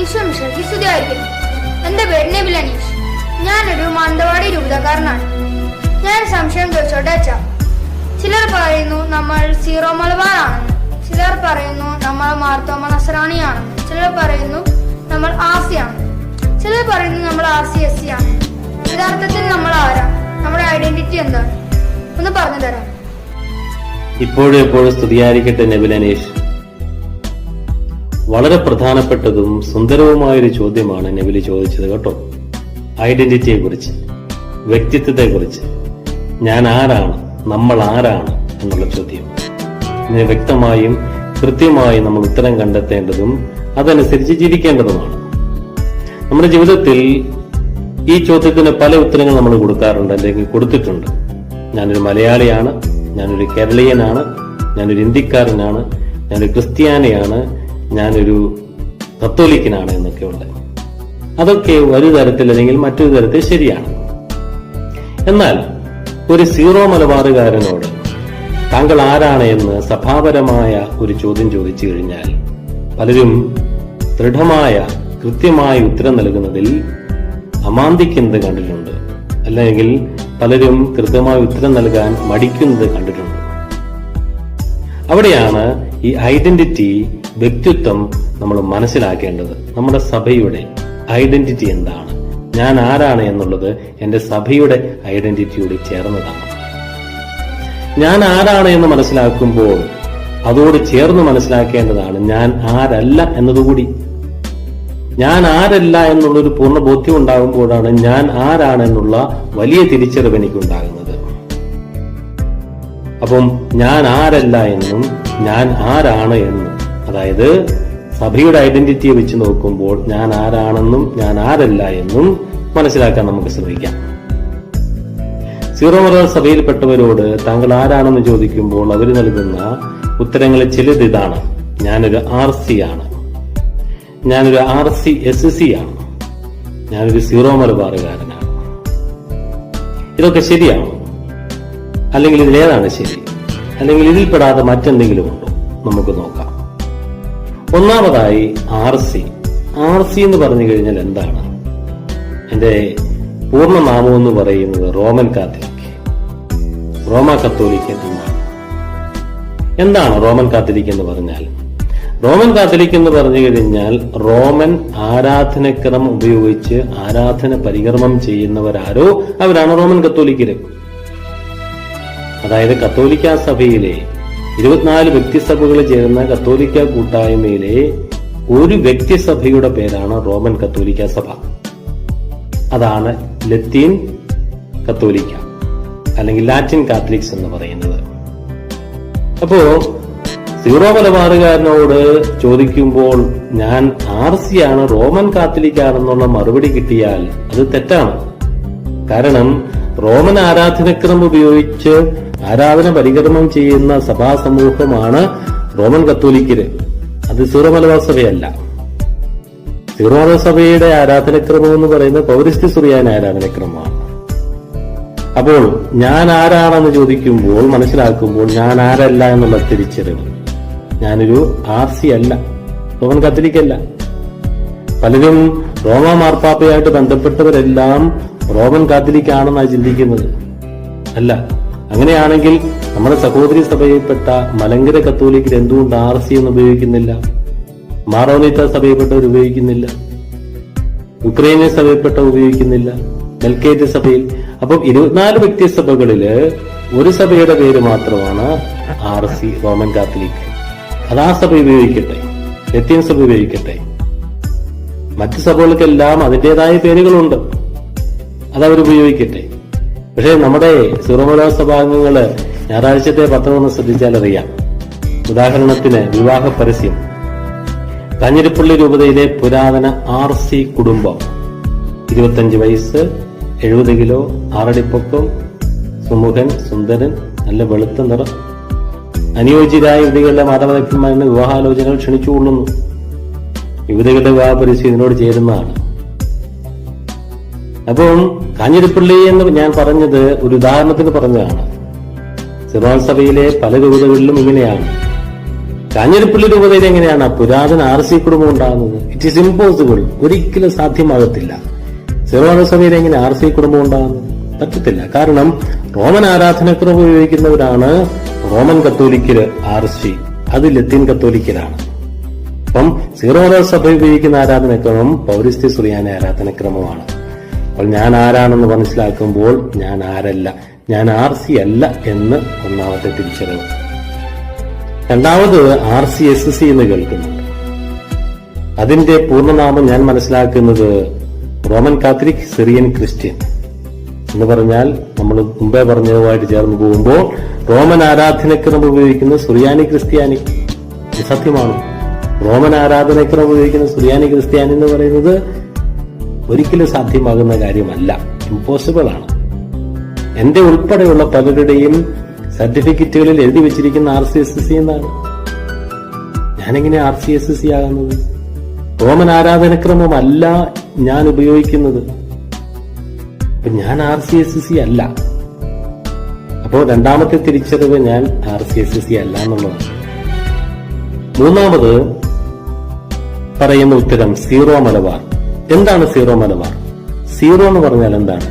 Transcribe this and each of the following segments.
ഈശോ മിഷയ്ക്ക് സ്തുതിയായിരിക്കുന്നു എന്റെ പേര് നബിൽ അനീഷ്. ഞാനൊരു മാനന്തവാടി രൂപതക്കാരനാണ്. ഞാൻ സംശയം ചോദിച്ചോട്ടെ അച്ഛ? ചിലർ പറയുന്നു നമ്മൾ സീറോ മലബാർ ആണെന്ന് ചിലർ പറയുന്നു നമ്മൾ മാർത്തോമ നസറാണിയാണെന്ന് ചിലർ പറയുന്നു നമ്മൾ ആസിയാണ്. ചിലർ പറയുന്നു നമ്മൾ ആർ സി എസ് സി ആണ് യഥാർത്ഥത്തിൽ നമ്മൾ ആരാണ് നമ്മുടെ ഐഡന്റിറ്റി എന്താണ്? ഒന്ന് പറഞ്ഞു തരാം. ഇപ്പോഴും എപ്പോഴും സ്തുതിയായിരിക്കട്ടെ നബിലനേഷ് വളരെ പ്രധാനപ്പെട്ടതും സുന്ദരവുമായൊരു ചോദ്യമാണ് നെവിലി ചോദിച്ചത് കേട്ടോ. ഐഡന്റിറ്റിയെ കുറിച്ച് വ്യക്തിത്വത്തെ കുറിച്ച് ഞാൻ ആരാണ് നമ്മൾ ആരാണ് എന്നുള്ള ചോദ്യം. ഇതിന് വ്യക്തമായും കൃത്യമായും നമ്മൾ ഉത്തരം കണ്ടെത്തേണ്ടതും അതനുസരിച്ച് ജീവിക്കേണ്ടതുമാണ്. നമ്മുടെ ജീവിതത്തിൽ ഈ ചോദ്യത്തിന് പല ഉത്തരങ്ങൾ നമ്മൾ കൊടുക്കാറുണ്ട് അല്ലെങ്കിൽ കൊടുത്തിട്ടുണ്ട്. ഞാനൊരു മലയാളിയാണ് ഞാനൊരു കേരളീയനാണ് ഞാനൊരു ഇന്ത്യക്കാരനാണ് ഞാനൊരു ക്രിസ്ത്യാനിയാണ് ഞാനൊരു കത്തോലിക്കനാണ് എന്നൊക്കെയുള്ള അതൊക്കെ ഒരു തരത്തിൽ അല്ലെങ്കിൽ മറ്റൊരു തരത്തിൽ ശരിയാണ്. എന്നാൽ ഒരു സീറോ മലബാറുകാരനോട് താങ്കൾ ആരാണ് എന്ന് സഭാപരമായ ഒരു ചോദ്യം ചോദിച്ചു കഴിഞ്ഞാൽ പലരും ദൃഢമായ കൃത്യമായ ഉത്തരം നൽകുന്നതിൽ അമാന്തിക്കുന്നത് കണ്ടിട്ടുണ്ട്? അല്ലെങ്കിൽ പലരും കൃത്യമായ ഉത്തരം നൽകാൻ മടിക്കുന്നത് കണ്ടിട്ടുണ്ട്. അവിടെയാണ് ഈ ഐഡന്റിറ്റി വ്യക്തിത്വം നമ്മൾ മനസ്സിലാക്കേണ്ടത് നമ്മുടെ സഭയുടെ ഐഡന്റിറ്റി എന്താണ്? ഞാൻ ആരാണ് എന്നുള്ളത് എന്റെ സഭയുടെ ഐഡന്റിറ്റിയോട് ചേർന്നതാണ്. ഞാൻ ആരാണ് എന്ന് മനസ്സിലാക്കുമ്പോൾ അതോട് ചേർന്ന് മനസ്സിലാക്കേണ്ടതാണ് ഞാൻ ആരല്ല എന്നതുകൂടി. ഞാൻ ആരല്ല എന്നുള്ളൊരു പൂർണ ബോധ്യം ഉണ്ടാകുമ്പോഴാണ് ഞാൻ ആരാണെന്നുള്ള വലിയ തിരിച്ചറിവ് എനിക്കുണ്ടാകുന്നത്. അപ്പം ഞാൻ ആരല്ല എന്നും ഞാൻ ആരാണ് എന്നും അതായത് സഭയുടെ ഐഡന്റിറ്റിയെ വെച്ച് നോക്കുമ്പോൾ ഞാൻ ആരാണെന്നും ഞാൻ ആരല്ല എന്നും മനസ്സിലാക്കാൻ നമുക്ക് ശ്രമിക്കാം. സീറോ മലബാർ സഭയിൽപ്പെട്ടവരോട് താങ്കൾ ആരാണെന്ന് ചോദിക്കുമ്പോൾ അവർ നൽകുന്ന ഉത്തരങ്ങളിൽ ചിലത് ഇതാണ്. ഞാനൊരു ആർ സി ആണ്. ഞാനൊരു ആർ സി എസ് സി ആണ്. ഞാനൊരു സീറോ മലബാറുകാരനാണ്. ഇതൊക്കെ ശരിയാണോ? അല്ലെങ്കിൽ ഇതിലേതാണ് ശരി? അല്ലെങ്കിൽ ഇതിൽപ്പെടാതെ മറ്റെന്തെങ്കിലും ഉണ്ടോ? നമുക്ക് നോക്കാം. ഒന്നാമതായി ആർ സി. ആർ സി എന്ന് പറഞ്ഞു കഴിഞ്ഞാൽ എന്താണ്? എന്റെ പൂർണനാമം എന്ന് പറയുന്നത് റോമൻ കാത്തലിക് റോമ കത്തോലിക്കൻ എന്നാണ്. എന്താണ് റോമൻ കാത്തലിക് എന്ന് പറഞ്ഞാൽ? റോമൻ കാത്തലിക് എന്ന് പറഞ്ഞു കഴിഞ്ഞാൽ റോമൻ ആരാധനക്രമം ഉപയോഗിച്ച് ആരാധന പരികർമ്മം ചെയ്യുന്നവരാരോ അവരാണ് റോമൻ കത്തോലിക്കര്. അതായത് കത്തോലിക്ക സഭയിലെ ഇരുപത്തിനാല് വ്യക്തിസഭകൾ ചേർന്ന കത്തോലിക്ക കൂട്ടായ്മയിലെ ഒരു വ്യക്തിസഭയുടെ പേരാണ് റോമൻ കത്തോലിക്ക സഭ. അതാണ് ലത്തീൻ കത്തോലിക്ക അല്ലെങ്കിൽ ലാറ്റിൻ കാത്തലിക്സ് എന്ന് പറയുന്നത്. അപ്പോ സീറോ മലബാറുകാരനോട് ചോദിക്കുമ്പോൾ ഞാൻ ആർ സി ആണ് റോമൻ കാത്തലിക്കാണെന്നുള്ള മറുപടി കിട്ടിയാൽ അത് തെറ്റാണ്. കാരണം റോമൻ ആരാധനക്രമം ഉപയോഗിച്ച് ആരാധന പരികർമ്മം ചെയ്യുന്ന സഭാ സമൂഹമാണ് റോമൻ കത്തോലിക്കര്. അത് സീറോ മലബാർ സഭയല്ല. സീറോ മലബാർ സഭയുടെ ആരാധനക്രമം എന്ന് പറയുന്നത് പൗരസ്ത്യ സുറിയാൻ ആരാധനക്രമമാണ്. അപ്പോൾ ഞാൻ ആരാണെന്ന് ചോദിക്കുമ്പോൾ മനസ്സിലാക്കുമ്പോൾ ഞാൻ ആരല്ല എന്നുള്ള തിരിച്ചറിവ്. ഞാനൊരു ആർ സി അല്ല. റോമൻ കത്തോലിക്കല്ല. പലരും റോമ മാർപ്പാപ്പയായിട്ട് ബന്ധപ്പെട്ടവരെല്ലാം റോമൻ കാത്തലിക് ചിന്തിക്കുന്നത്. അല്ല അങ്ങനെയാണെങ്കിൽ നമ്മുടെ സഹോദരി സഭയിൽപ്പെട്ട മലങ്കര കത്തോലിക്കർ എന്തുകൊണ്ട് ആർ സി എന്ന് ഉപയോഗിക്കുന്നില്ല? മാറോനിത്ത സഭയിൽപ്പെട്ടവർ ഉപയോഗിക്കുന്നില്ല. യുക്രൈനിയൻ സഭയിൽപ്പെട്ട ഉപയോഗിക്കുന്നില്ല. മെൽക്കേറ്റ് സഭയിൽ. അപ്പം ഇരുപത്തിനാല് വ്യക്തിസഭകളിൽ ഒരു സഭയുടെ പേര് മാത്രമാണ് ആർ സി റോമൻ കാത്തലിക്. അത് ആ സഭ ഉപയോഗിക്കട്ടെ. ലത്തീൻ സഭ ഉപയോഗിക്കട്ടെ. മറ്റു സഭകൾക്കെല്ലാം അതിന്റെതായ പേരുകളുണ്ട്. അതവർ ഉപയോഗിക്കട്ടെ പക്ഷേ നമ്മുടെ സിറോമല സഭാംഗങ്ങൾ ഞായറാഴ്ചത്തെ പത്രം ഒന്ന് ശ്രദ്ധിച്ചാൽ അറിയാം ഉദാഹരണത്തിന് വിവാഹ പരസ്യം. കാഞ്ഞിരപ്പള്ളി രൂപതയിലെ പുരാതന ആർ സി കുടുംബം. ഇരുപത്തഞ്ച് വയസ്സ് എഴുപത് കിലോ ആറടിപ്പൊക്കം സുമുഖൻ സുന്ദരൻ നല്ല വെളുത്ത നിറം. അനുയോജ്യരായ യുവതികളുടെ മാതാപിതാക്കന്മാരുടെ വിവാഹാലോചനകൾ ക്ഷണിച്ചുകൊള്ളുന്നു. യുവതികളുടെ വിവാഹ പരസ്യം ഇതിനോട് ചേരുന്നതാണ്. അപ്പം കാഞ്ഞിരപ്പള്ളി എന്ന് ഞാൻ പറഞ്ഞത് ഒരു ഉദാഹരണത്തിന് പറഞ്ഞതാണ്. സിറോൻ സഭയിലെ പല രൂപതകളിലും ഇങ്ങനെയാണ്. കാഞ്ഞിരപ്പള്ളി രൂപതയിൽ എങ്ങനെയാണ്? പുരാതന ആർ സി കുടുംബം ഉണ്ടാകുന്നത്. ഇറ്റ് ഈസ് ഇമ്പോസിബിൾ ഒരിക്കലും സാധ്യമാകത്തില്ല. സിറോണ സഭയിൽ എങ്ങനെ ആർ സി കുടുംബം ഉണ്ടാകുന്നത്? പറ്റത്തില്ല. കാരണം റോമൻ ആരാധനക്കുറവ് ഉപയോഗിക്കുന്നവരാണ് റോമൻ കത്തോലിക്കര് ആർ സി. അത് ലത്തീൻ കത്തോലിക്കലാണ് അപ്പം സീറോ സഭ ഉപയോഗിക്കുന്ന ആരാധനക്രമം പൗരസ്ത്യ സുറിയാന ആരാധനക്രമമാണ്. അപ്പോൾ ഞാൻ ആരാണെന്ന് മനസ്സിലാക്കുമ്പോൾ ഞാൻ ആരല്ല ഞാൻ ആർ സി അല്ല എന്ന് ഒന്നാമത്തെ തിരിച്ചറിവ്. രണ്ടാമത് ആർ സി എസ് സി എന്ന് കേൾക്കുന്നുണ്ട്. അതിന്റെ പൂർണനാമം ഞാൻ മനസ്സിലാക്കുന്നത് റോമൻ കാത്തലിക് സിറിയൻ ക്രിസ്ത്യൻ എന്ന് പറഞ്ഞാൽ നമ്മൾ മുമ്പേ പറഞ്ഞതുമായിട്ട് ചേർന്ന് പോകുമ്പോൾ റോമൻ ആരാധനക്രമം ഉപയോഗിക്കുന്ന സുറിയാനി ക്രിസ്ത്യാനി. സത്യമാണ്. റോമൻ ആരാധനക്രമം ഉപയോഗിക്കുന്ന സുറിയാനി ക്രിസ്ത്യാനി എന്ന് പറയുന്നത് ഒരിക്കലും സാധ്യമാകുന്ന കാര്യമല്ല. ഇമ്പോസിബിൾ ആണ്. എന്റെ ഉൾപ്പെടെയുള്ള പലരുടെയും സർട്ടിഫിക്കറ്റുകളിൽ എഴുതി വെച്ചിരിക്കുന്ന ആർ സി എസ് സി എന്നാണ് ഞാനെങ്ങനെ ആർ സി എസ് സി ആകുന്നത്? റോമൻ ആരാധനക്രമമല്ല ഞാൻ ഉപയോഗിക്കുന്നത്. ഞാൻ ആർ സി എസ് സി അല്ല. അപ്പോൾ രണ്ടാമത്തെ തിരിച്ചറിവ് ഞാൻ ആർ സി എസ് സി അല്ല എന്നുള്ളതാണ്. മൂന്നാമത് പറയുന്ന ഉത്തരം സീറോ മലബാർ. എന്താണ് സീറോ മലബാർ? സീറോ എന്ന് പറഞ്ഞാൽ എന്താണ്?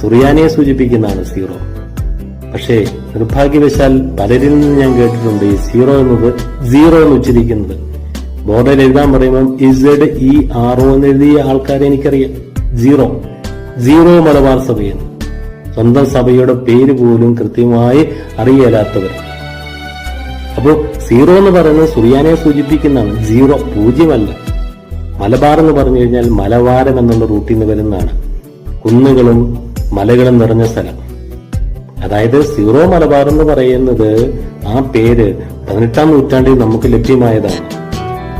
സുറിയാനിയെ സൂചിപ്പിക്കുന്നതാണ് സീറോ. പക്ഷേ നിർഭാഗ്യവശാൽ പലരിൽ നിന്ന് ഞാൻ കേട്ടിട്ടുണ്ട് ഈ സീറോ എന്നത് സീറോ എന്ന് ഉച്ചരിക്കുന്നത്. ബോർഡിൽ എഴുതാൻ പറയുമ്പോൾ ഇസഡ് ഇ ആർ ഒ എന്ന് എഴുതിയ ആൾക്കാരെ എനിക്കറിയാം. സീറോ. സീറോ മലബാർ സഭയെന്ന് സ്വന്തം സഭയുടെ പേര് പോലും കൃത്യമായി അറിയലാത്തവർ അപ്പോൾ സീറോ എന്ന് പറയുന്നത് സുറിയാനെ സൂചിപ്പിക്കുന്നതാണ്. സീറോ പൂജ്യമല്ല. മലബാർ എന്ന് പറഞ്ഞു കഴിഞ്ഞാൽ മലവാരം എന്നുള്ള റൂട്ടിൽ നിന്ന് വരുന്നതാണ്. കുന്നുകളും മലകളും നിറഞ്ഞ സ്ഥലം. അതായത് സീറോ മലബാർ എന്ന് പറയുന്നത് ആ പേര് പതിനെട്ടാം നൂറ്റാണ്ടിൽ നമുക്ക് ലഭ്യമായതാണ്.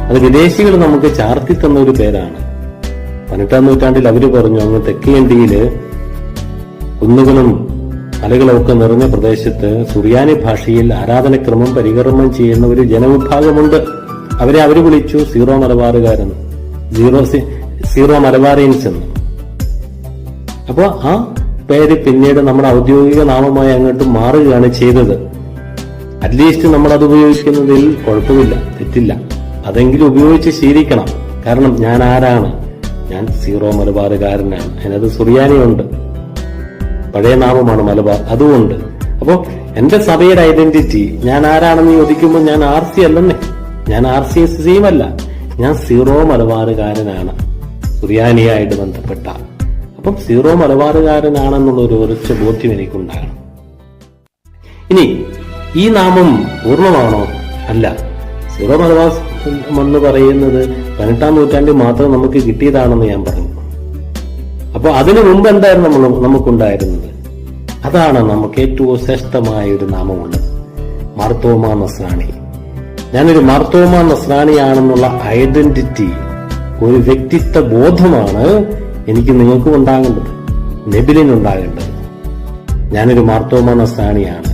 അത് വിദേശികൾ നമുക്ക് ചാർത്തി തന്ന ഒരു പേരാണ്. പതിനെട്ടാം നൂറ്റാണ്ടിൽ അവർ പറഞ്ഞു അങ്ങ് തെക്കേ ഇന്ത്യയിൽ കുന്നുകളും മലകളും ഒക്കെ നിറഞ്ഞ പ്രദേശത്ത് സുറിയാനി ഭാഷയിൽ ആരാധനക്രമം പരികർമ്മം ചെയ്യുന്ന ഒരു ജനവിഭാഗമുണ്ട്. അവരെ അവർ വിളിച്ചു സീറോ മലബാറുകാരെന്ന്. സീറോ സീറോ മലബാറിയൻസ് എന്ന് അപ്പോൾ ആ പേര് പിന്നീട് നമ്മുടെ ഔദ്യോഗിക നാമമായി അങ്ങോട്ട് മാറുകയാണ് ചെയ്തത്. അറ്റ്ലീസ്റ്റ് നമ്മൾ അത് ഉപയോഗിക്കുന്നതിൽ കുഴപ്പമില്ല തെറ്റില്ല. അതെങ്കിലും ഉപയോഗിച്ച് ശീലിക്കണം. കാരണം ഞാൻ ആരാണ്? ഞാൻ സീറോ മലബാറുകാരനാണ്. അതിനകത്ത് സുറിയാനിയുണ്ട്. പഴയ നാമമാണ് മലബാർ അതുകൊണ്ട് അപ്പോൾ എന്റെ സഭയുടെ ഐഡന്റിറ്റി ഞാൻ ആരാണെന്ന് ചോദിക്കുമ്പോൾ ഞാൻ ആർ സി അല്ലെന്നേ. ഞാൻ ആർ സി എസ് സിയും അല്ല. ഞാൻ സീറോ മലബാറുകാരനാണ്. സുറിയാനിയായിട്ട് ബന്ധപ്പെട്ട. അപ്പം സീറോ മലബാറുകാരനാണെന്നുള്ള ഒരു ഉറച്ച ബോധ്യം എനിക്കുണ്ടാകണം. ഇനി ഈ നാമം പൂർണമാണോ? അല്ല. സീറോ മലബാർ എന്ന് പറയുന്നത് പതിനെട്ടാം നൂറ്റാണ്ടിൽ മാത്രം നമുക്ക് കിട്ടിയതാണെന്ന് ഞാൻ പറഞ്ഞു. അപ്പൊ അതിനു മുമ്പ് എന്തായിരുന്നു നമ്മൾ നമുക്കുണ്ടായിരുന്നത്? അതാണ് നമുക്ക് ഏറ്റവും ശ്രേഷ്ഠമായ ഒരു നാമമുള്ളത്. മാർത്തോമ നസ്രാണി. ഞാനൊരു മർത്തോമ നസ്രാണിയാണെന്നുള്ള ഐഡന്റിറ്റി ഒരു വ്യക്തിത്വ ബോധമാണ് എനിക്ക് നിങ്ങൾക്കും ഉണ്ടാകേണ്ടത് നെബിലിനുണ്ടാകേണ്ടത്. ഞാനൊരു മാർത്തോമ നസ്രാണിയാണ്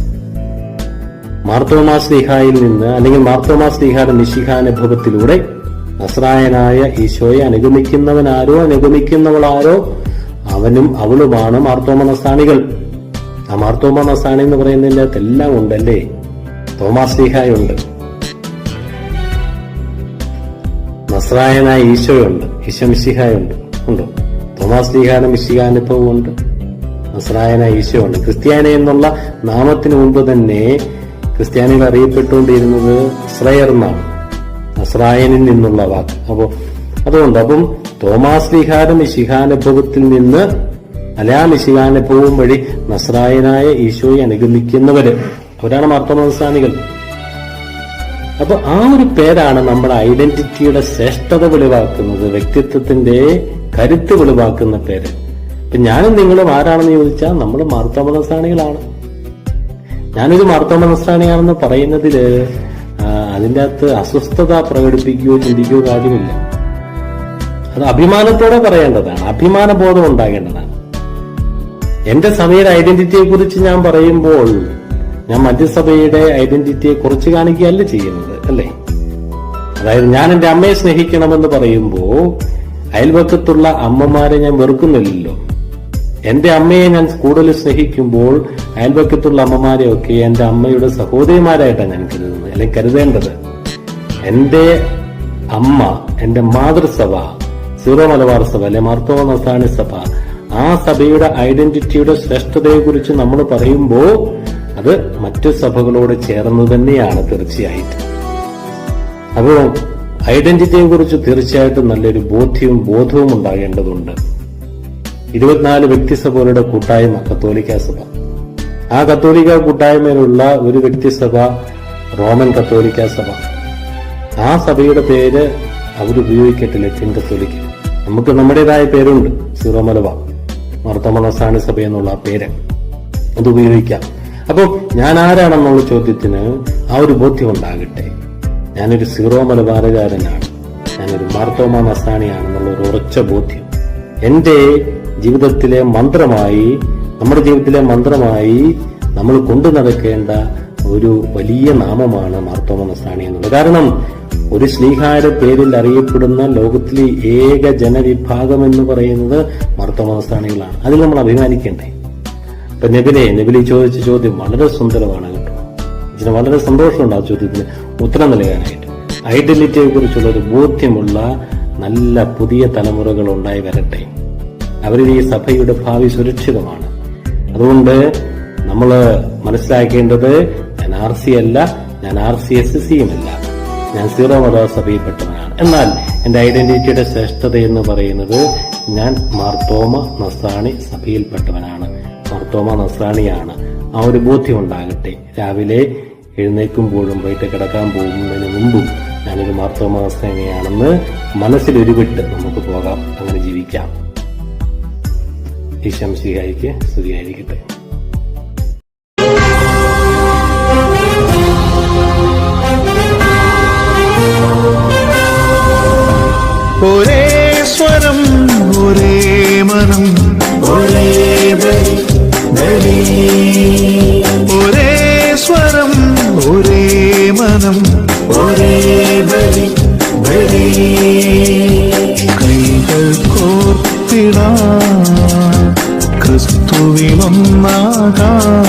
മാർത്തോമാ സ്ലിഹായിൽ നിന്ന് അല്ലെങ്കിൽ മാർത്തോമാ സ്ലിഹായുടെ നിശിഹാനുഭവത്തിലൂടെ നസ്രായനായ ഈശോയെ അനുഗമിക്കുന്നവനാരോ അനുഗമിക്കുന്നവളാരോ അവനും അവളുമാണ് മാർത്തോമ നസ്താണികൾ ആ മാർത്തോമ നസ്താണി എന്ന് പറയുന്നതിന്റെ അകത്ത് എല്ലാം ഉണ്ടല്ലേ? തോമാ സ്ലിഹായുണ്ട് നസ്രായനായ ഈശോയുണ്ട്. ഈശോ മിശിഹായുണ്ട്. ഉണ്ടോ? തോമാസ് ലീഹാന മിശിഹാനുഭവം ഉണ്ട്. നസ്രായനായ ഈശോ ഉണ്ട്. ക്രിസ്ത്യാനി എന്നുള്ള നാമത്തിന് മുമ്പ് തന്നെ ക്രിസ്ത്യാനികൾ അറിയപ്പെട്ടുകൊണ്ടിരുന്നത് ഇസ്രയർ എന്നാണ്. നസ്രായനിൽ നിന്നുള്ള വാക്ക്. അപ്പോ അതുകൊണ്ട് അപ്പം തോമാസ് ലീഹാന മിശിഹാനുഭവത്തിൽ നിന്ന് അലാ മിശിഹാനുഭവം വഴി നസ്രായനായ ഈശോയെ അനുഗമിക്കുന്നവര്. അവരാണ് മാർത്തോമനസ്രാണികൾ അപ്പൊ ആ ഒരു പേരാണ് നമ്മുടെ ഐഡന്റിറ്റിയുടെ ശ്രേഷ്ഠത വെളിവാക്കുന്നത് വ്യക്തിത്വത്തിന്റെ കരുത്ത് വെളിവാക്കുന്ന പേര്. ഇപ്പൊ ഞാനും നിങ്ങളും ആരാണെന്ന് ചോദിച്ചാൽ നമ്മൾ മാർത്തോമനസ്രാണികളാണ് ഞാനൊരു മാർത്തോമനസ്രാണിയാണെന്ന് പറയുന്നതിൽ അതിന്റെ അകത്ത് അസ്വസ്ഥത പ്രകടിപ്പിക്കുകയോ ചിന്തിക്കുകയോ കാര്യമില്ല. അത് അഭിമാനത്തോടെ പറയേണ്ടതാണ് അഭിമാനബോധം ഉണ്ടാകേണ്ടതാണ്. എന്റെ സമയ ഐഡന്റിറ്റിയെ കുറിച്ച് ഞാൻ പറയുമ്പോൾ ഞാൻ മന്ത്രിസഭയുടെ സഭയുടെ ഐഡന്റിറ്റിയെ കുറിച്ച് കാണിക്കുകയല്ല ചെയ്യുന്നത് അല്ലേ? അതായത് ഞാൻ എന്റെ അമ്മയെ സ്നേഹിക്കണമെന്ന് പറയുമ്പോൾ അയൽവക്കത്തുള്ള അമ്മമാരെ ഞാൻ വെറുക്കുന്നില്ലല്ലോ. എന്റെ അമ്മയെ ഞാൻ കൂടുതൽ സ്നേഹിക്കുമ്പോൾ അയൽപക്കത്തുള്ള അമ്മമാരെയൊക്കെ എന്റെ അമ്മയുടെ സഹോദരിമാരായിട്ടാണ് ഞാൻ കരുതുന്നത് അല്ലെങ്കിൽ കരുതേണ്ടത്? എന്റെ അമ്മ എന്റെ മാതൃസഭ സീറോ മലബാർ സഭ അല്ലെ മർത്തോ നസാണി സഭ ആ സഭയുടെ ഐഡന്റിറ്റിയുടെ ശ്രേഷ്ഠതയെക്കുറിച്ച് നമ്മൾ പറയുമ്പോൾ അത് മറ്റു സഭകളോട് ചേർന്ന് തന്നെയാണ് തീർച്ചയായിട്ടും. അപ്പോൾ ഐഡന്റിറ്റിയെ കുറിച്ച് തീർച്ചയായിട്ടും നല്ലൊരു ബോധ്യവും ബോധവും ഉണ്ടാകേണ്ടതുണ്ട്. ഇരുപത്തിനാല് വ്യക്തിസഭകളുടെ കൂട്ടായ്മ കത്തോലിക്ക സഭ. ആ കത്തോലിക്ക കൂട്ടായ്മയിലുള്ള ഒരു വ്യക്തിസഭ റോമൻ കത്തോലിക്ക സഭ. ആ സഭയുടെ പേര് അവരുപയോഗിക്കട്ടെ ലത്തിൻ കത്തോലിക്ക. നമുക്ക് നമ്മുടേതായ പേരുണ്ട്. സിറോമലവ മലബാർ മർത്തമണസാണി സഭ എന്നുള്ള പേര്. അത് ഉപയോഗിക്കാം. അപ്പം ഞാൻ ആരാണെന്നുള്ള ചോദ്യത്തിന് ആ ഒരു ബോധ്യം ഉണ്ടാകട്ടെ ഞാനൊരു സീറോ മലബാറുകാരനാണ് ഞാനൊരു മാർത്തോമ നസാണിയാണെന്നുള്ള ഒരു ഉറച്ച ബോധ്യം. എന്റെ ജീവിതത്തിലെ മന്ത്രമായി നമ്മുടെ ജീവിതത്തിലെ മന്ത്രമായി നമ്മൾ കൊണ്ടു നടക്കേണ്ട ഒരു വലിയ നാമമാണ് മാർത്തോമ നസാണി എന്നുള്ളത്. കാരണം ഒരു സ്നേഹാര പേരിൽ അറിയപ്പെടുന്ന ലോകത്തിലെ ഏക ജനവിഭാഗം എന്ന് പറയുന്നത് മാർത്തോമ നസാണികളാണ് അതിൽ നമ്മൾ അഭിമാനിക്കണ്ടേ? ഇപ്പൊ നബിലെ നെബിലി ചോദിച്ച ചോദ്യം വളരെ സുന്ദരമാണ് കേട്ടോ. ഇതിന് വളരെ സന്തോഷമുണ്ട് ആ ചോദ്യത്തിന് ഉത്തരം നൽകാനായിട്ട്. ഐഡന്റിറ്റിയെ കുറിച്ചുള്ള ഒരു ബോധ്യമുള്ള നല്ല പുതിയ തലമുറകൾ ഉണ്ടായി വരട്ടെ. അവരിൽ ഈ സഭയുടെ ഭാവി സുരക്ഷിതമാണ്. അതുകൊണ്ട് നമ്മൾ മനസ്സിലാക്കേണ്ടത് ഞാൻ ആർ സി അല്ല ഞാൻ ആർ സി എസ് സിയും അല്ല ഞാൻ സീറോ മത സഭയിൽപ്പെട്ടവനാണ്. എന്നാൽ എന്റെ ഐഡന്റിറ്റിയുടെ ശ്രേഷ്ഠത എന്ന് പറയുന്നത് ഞാൻ മാർത്തോമ നസ്താണി സഭയിൽപ്പെട്ടവനാണ്. മാർത്തോമ നസ്രാണിയാണ്. ആ ഒരു ബോധ്യം ഉണ്ടാകട്ടെ രാവിലെ എഴുന്നേൽക്കുമ്പോഴും വൈകിട്ട് കിടക്കാൻ പോകുന്നതിന് മുമ്പും ഞാനൊരു മാർത്തോമ നസ്രാണിയാണെന്ന് മനസ്സിലൊരുവിട്ട് നമുക്ക് പോകാം. അങ്ങനെ ജീവിക്കാം. ഈശം ശ്രീഹായിക്ക് സ്തുതിയായിരിക്കട്ടെ. ക്രിസ്തുവിലൊന്നാകാം